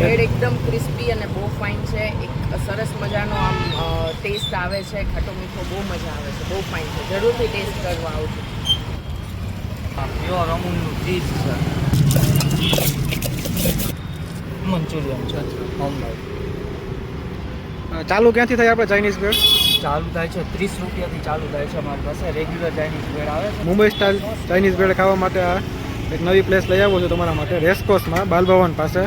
Bread એકદમ crispy અને બહુ ફાઇન છે. એક સરસ મજાનો આમ ટેસ્ટ આવે છે. ખાટો મીઠો બહુ મજા આવે છે. બહુ ફાઇન છે. જરૂરથી ટેસ્ટ કરવા આવજો પ્યોર અમૂલનું ચીઝ છે. મંચુરિયન છે. હોમમેડ ચાલુ ક્યાંથી થાય આપણે ચાઇનીઝ ભેળ ચાલુ થાય છે. ત્રીસ રૂપિયાથી ચાલુ થાય છે અમારી પાસે. રેગ્યુલર ચાઇનીઝ ભેળ આવે છે. મુંબઈ સ્ટાઇલ ચાઇનીઝ ભેળ ખાવા માટે આ એક નવી પ્લેસ લઈ આવ્યો છું તમારા માટે. રેસકોર્સમાં બાલભવન પાસે.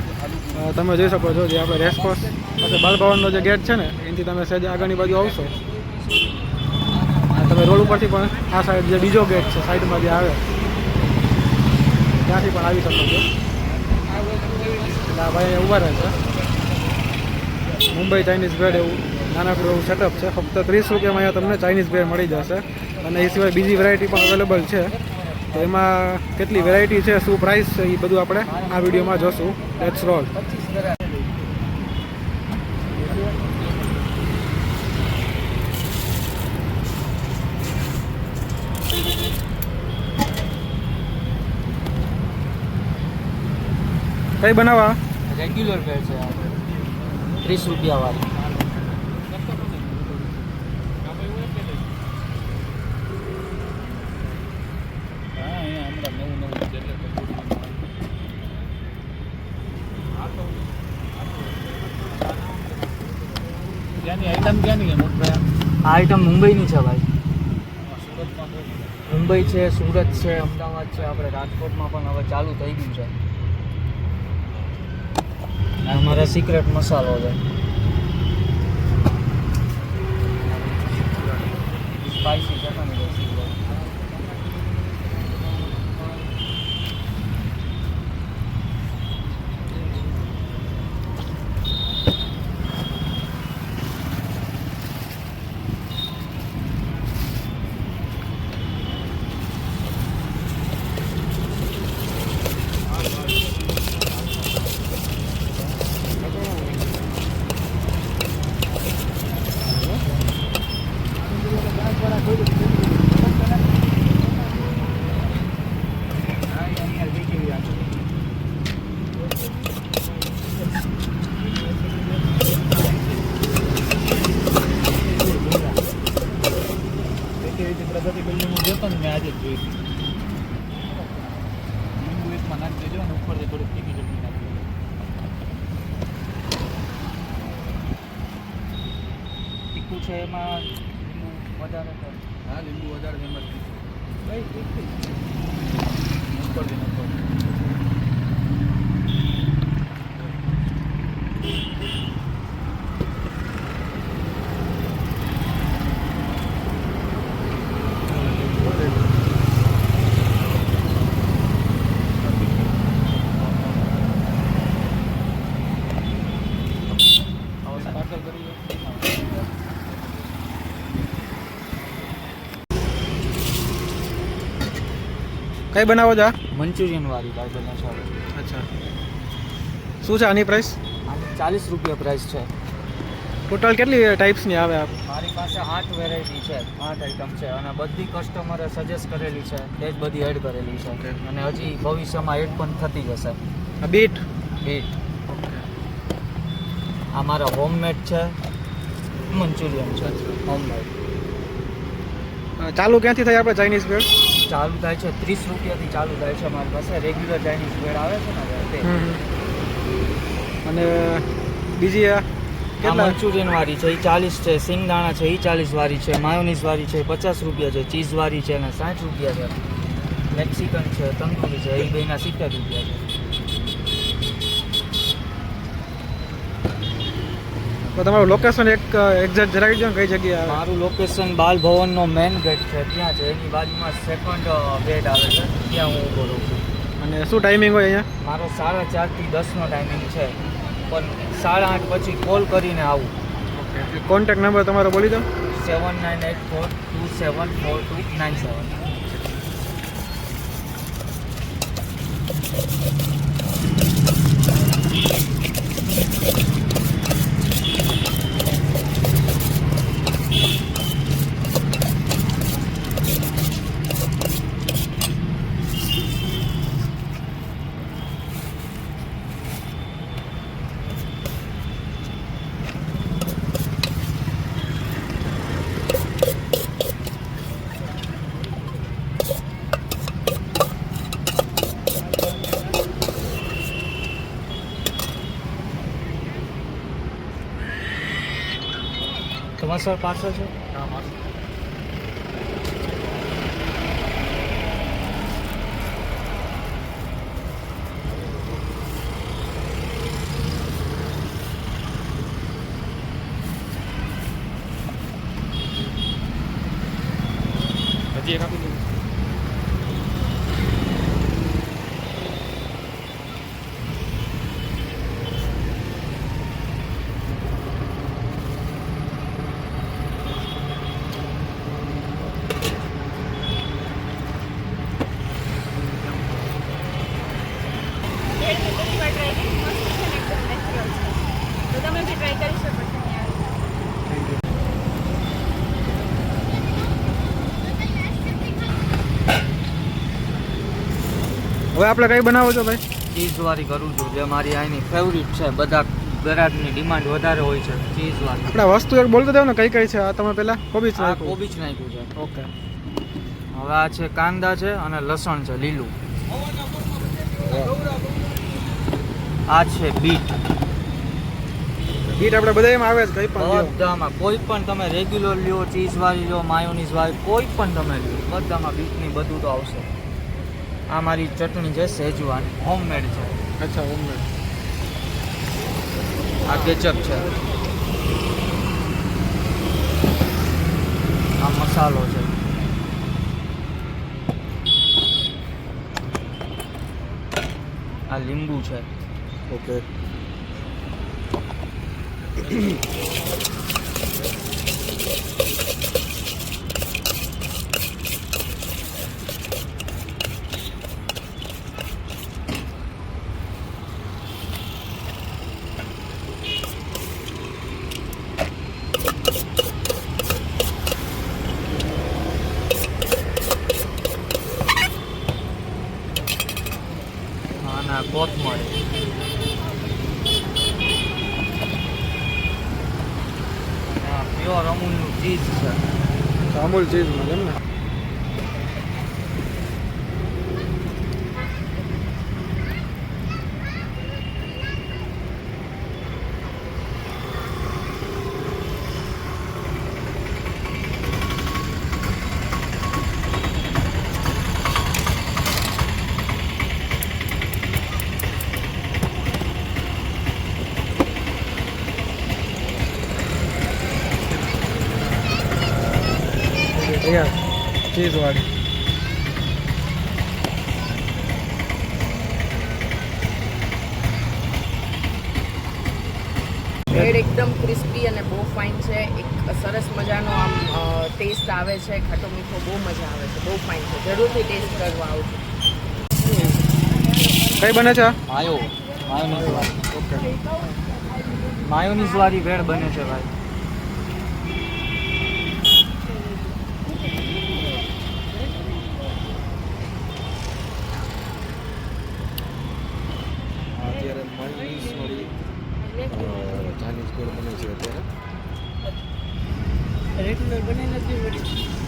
તમે જોઈ શકો છો જે આપણે રેસકોર્સ પાસે બાલભવનનો જે ગેટ છે ને, એનાથી તમે સહેજ આગળની બાજુ આવશો. તમે રોડ ઉપરથી પણ આ સાઈડ જે બીજો ગેટ છે, સાઈડમાં જે આવે, ત્યાંથી પણ આવી શકો છો. આ ભાઈ ઊભા રહે છે. મુંબઈ ચાઇનીઝ બ્રેડ એવું નાનકડું એવું સેટઅપ છે. ફક્ત ત્રીસ રૂપિયામાં અહીંયા તમને ચાઇનીઝ બ્રેડ મળી જશે. અને એ સિવાય બીજી વેરાયટી પણ અવેલેબલ છે. તો એમાં કેટલી વેરાયટી છે, શું પ્રાઇસ છે એ બધું આપણે આ વિડીયોમાં જોશું. લેટ્સ રોલ કઈ બનાવવા? રેગ્યુલર ફેર છે ત્રીસ રૂપિયા વાળી. આ આઈટમ મુંબઈની છે ભાઈ. મુંબઈ છે સુરત છે અમદાવાદ છે આપણે રાજકોટમાં પણ હવે ચાલુ થઈ ગયું છે. અમારે અમારા સિક્રેટ મસાલો છે. સ્પાઈસી ચટણી જ જોઈ લીંબુ એકમાં નાખી દેજો અને ઉપરથી થોડીક તીખી ચટણી નાખી તીખું છે એમાં લીંબુ વધારે હા લીંબુ વધારે છે. એમાં કઈ ઉપરથી નાખો હવે સ્પાર્કલ કરી લો કઈ બનાવો છો? મંચુરિયન વાળી બાર્ગર મસાલો અચ્છા. શું છે આની પ્રાઇસ ચાલીસ રૂપિયા પ્રાઇસ છે. ટોટલ કેટલી ટાઈપ્સની આવે આપ? મારી પાસે આઠ વેરાયટી છે આઠ આઈટમ છે અને બધી કસ્ટમરે સજેસ્ટ કરેલી છે એ જ બધી એડ કરેલી છે. અને હજી ભવિષ્યમાં એડ પણ થતી જશે. બીટ બીટ આ મારા હોમમેડ છે મંચુરિયન છે હોમમેડ ચાલુ ક્યાંથી થાય આપણે ચાઇનીઝ બ્રેડ ચાલુ થાય છે ત્રીસ રૂપિયાથી ચાલુ થાય છે મારી પાસે. રેગ્યુલર ચાઇનીઝ ભેળ આવે છે ને તે. અને બીજી આ આ મંચુરિયન વાળી છે એ ચાલીસ છે સિંગદાણા છે એ ચાલીસ વાળી છે માયોનીઝ વાળી છે પચાસ રૂપિયા છે ચીઝ વાળી છે અને સાઠ રૂપિયા છે. મેક્સિકન છે તંદુરી છે એ બેના સિત્તેર રૂપિયા છે. તો તમારું લોકેશન એક એક્ઝેક્ટ જણાવી દો ને કઈ જગ્યાએ મારું લોકેશન બાલ ભવનનો મેન ગેટ છે ત્યાં છે. એની બાજુમાં સેકન્ડ ગેટ આવે છે ત્યાં હું ઊભો રહું છું. અને શું ટાઈમિંગ હોય અહીંયા? મારો સાડા ચારથી દસનો ટાઈમિંગ છે પણ સાડા આઠ પછી કોલ કરીને આવું. કોન્ટેક્ટ નંબર તમારો બોલી દો. Seven nine eight four two seven four two nine seven મસળ parcel છે? હા એક આપી દઉં ભેળ મેં પહેલી વાર ટ્રાય કરી મસ્ત છે ને એકદમ નેચરલ છે તો તમે બી ટ્રાય કરી શકો છો અહીંયા હવે આપણે કઈ બનાવો છો ભાઈ? ચીઝવાળી કરું છું જે મારી અહીંની ફેવરિટ છે. બધા ગ્રાહકની ડિમાન્ડ વધારે હોય છે ચીઝવાળી. આપણે વસ્તુ એક બોલતો જાવ ને કઈ કઈ છે? આ તમે પહેલા કોબીજ નાખ્યું. કોબીજ નાખ્યું છે. ઓકે. હવે આ છે કાંદા છે અને લસણ છે લીલું. આ છે બીટ. બીટ આપણે બધામાં આવે છે કઈ પણ બધામાં. કોઈ પણ તમે રેગ્યુલર લ્યો ચીઝવાળી લ્યો માયોનીઝ વાળી કોઈ પણ તમે લ્યો બધામાં બીટની બધું તો આવશે. આ મારી ચટણી છે સેજવાન હોમમેડ છે. અચ્છા હોમમેડ આ કેચઅપ છે. આ મસાલો છે. આ લીંબુ છે. ઓકે અને આ કોથમરી આ પ્યોર અમૂલનું ચીઝ છે અમૂલ ચીઝમાં કેમ ને? તૈયાર ચીઝ વાળી. બ્રેડ એકદમ ક્રિસ્પી અને બહુ ફાઇન છે. એક સરસ મજાનો આમ ટેસ્ટ આવે છે. ખાટો મીઠો બહુ મજા આવે છે. બહુ ફાઇન છે. જરૂરથી ટેસ્ટ કરવા આવજો. કઈ બને છે માયો માયોનીઝ વાળી. ઓકે માયોનીઝ વાળી ભેળ બને છે ભાઈ અત્યારે વાળી ચાઇનીઝ ગોળ બને છે અત્યારે. રેગ્યુલર બનાવી નથી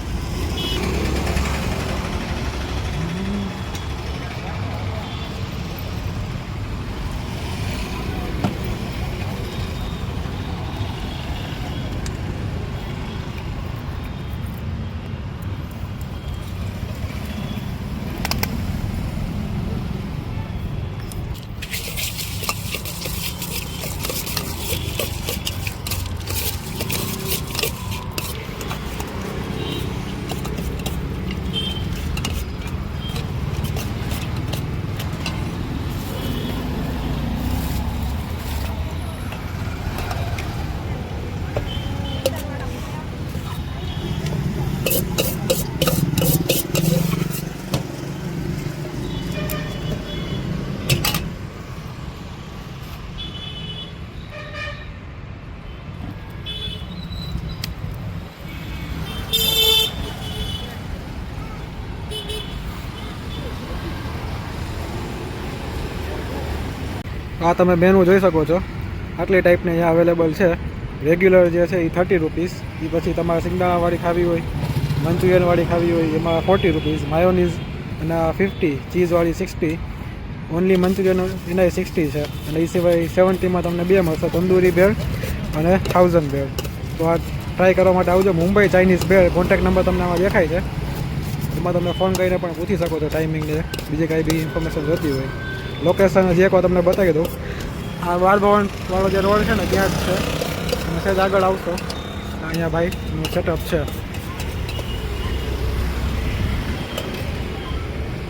આ તમે મેનુ જોઈ શકો છો. આટલી ટાઈપની અહીંયા અવેલેબલ છે. રેગ્યુલર જે છે એ થર્ટી રૂપીસ એ પછી તમારે સિંગદાણાવાળી ખાવી હોય, મંચુરિયનવાળી ખાવી હોય, એમાં ફોર્ટી રૂપીસ માયોનીઝ અને ફિફ્ટી ચીઝવાળી સિક્સટી ઓનલી મંચુરિયન એના સિક્સટી છે. અને એ સિવાય સેવન્ટીમાં તમને બે મળશે, તંદૂરી ભેળ અને થાઉઝન્ડ ભેળ. તો આ ટ્રાય કરવા માટે આવજો. મુંબઈ ચાઇનીઝ ભેળ કોન્ટેક્ટ નંબર તમને આમાં દેખાય છે. એમાં તમે ફોન કરીને પણ પૂછી શકો છો ટાઈમિંગને બીજી કાંઈ બી ઇન્ફોર્મેશન જોતી હોય. લોકેશન હજી એકવાર તમને બતાવી દઉં. આ વાળો જે રોડ છે ને, ત્યાં જ છે. મેસેજ આગળ આવશો. અહીંયા ભાઈનું સેટઅપ છે.